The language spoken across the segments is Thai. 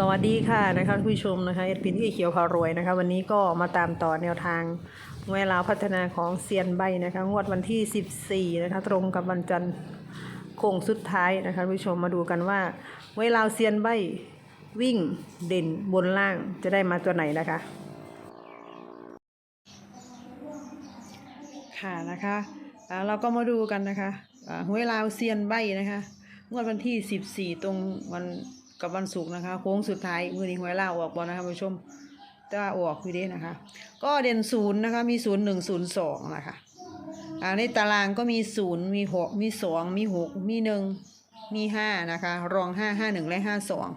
สวัสดีค่ะนะคะผู้ชมนะคะเอ็ดพินที่เขียวพารวยนะคะ วันนี้ก็มาตามต่อแนวทางเวลาพัฒนาของเซียนใบนะคะ งวดวันที่ 14 นะคะตรงกับวันจันทร์โค้งสุดท้ายนะคะผู้ชมมาดูกันว่า เวลาเซียนใบวิ่งเด่นบนล่างจะได้มาตัวไหนนะคะ ค่ะนะคะเราก็มาดูกันนะคะอ่าหวยลาวเซียนใบนะคะ งวดวันที่ 14 ตรงวัน กับวันศุกร์นะคะ โค้งสุดท้ายมือนี้หวยลาออกบอลนะคะผู้ชมแต่ว่าออกอยู่เด้นะคะ ก็เด่นศูนย์นะคะมีศูนย์หนึ่งศูนย์สองนะคะอ่าในตารางก็มีศูนย์มีหกมีสองมีหกมีหนึ่งมีห้านะคะ รองห้าห้าหนึ่งและห้าสอง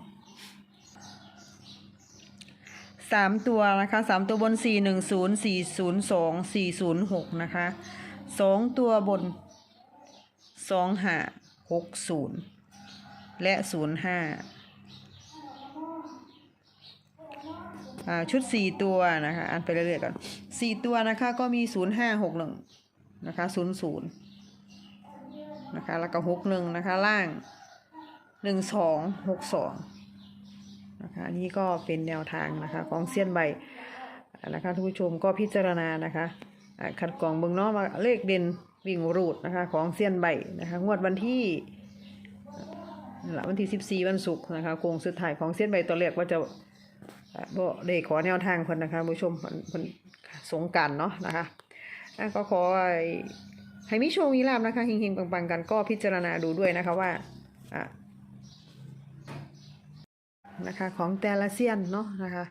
สามตัวนะคะสามตัวบนสี่หนึ่งศูนย์สี่ศูนย์สองสี่ศูนย์หกนะคะสองตัวบนสองห้าหกศูนย์และศูนย์ห้าอ่า ชุดสี่ตัวนะคะอ่านไปเรื่อยๆก่อนสี่ตัวนะคะก็มีศูนย์ห้าหกหนึ่งนะคะศูนย์ศูนย์นะคะแล้วก็หกหนึ่งนะคะล่างหนึ่งสองหกสองนะคะอันนี้ก็เป็นแนวทางนะคะของเซียนใบนะคะท่านผู้ชมก็พิจารณานะคะอ่าคัดกรองเบื้องนอกมาเลขเด่นวิ่งรูดนะคะของเซียนใบนะคะงวดวันที่วันที่ 14 วันศุกร์นะคะโครงสุดท้ายของเซียนใบตัวเลขว่าจะ บ่ได้ขอแนวทางเพิ่นนะคะผู้ชมเพิ่นเพิ่นสงกรารเนาะนะคะก็ขอให้มิโชคมีลาบนะคะเฮงๆปังๆกันก็พิจารณาดูด้วยนะคะว่าอะนะคะของแต่ละเซียนเนาะนะคะ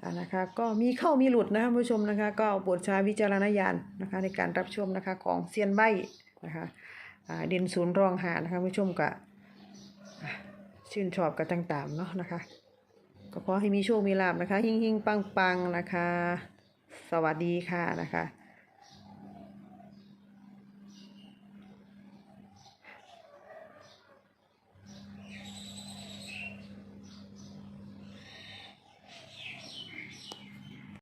อ่านะคะก็มีเข้ามีหลุดนะคะผู้ชมนะคะ ก็โปรดใช้วิจารณญาณนะคะในการรับชมนะคะของเซียนใบนะคะเด่นศูนย์รองหานะคะผู้ชมก็อะชื่นชอบกันต่างๆเนาะนะคะ ก็ขอให้มีโชคมีลาบนะคะ หิ่งๆปังๆนะคะ สวัสดีค่ะนะคะ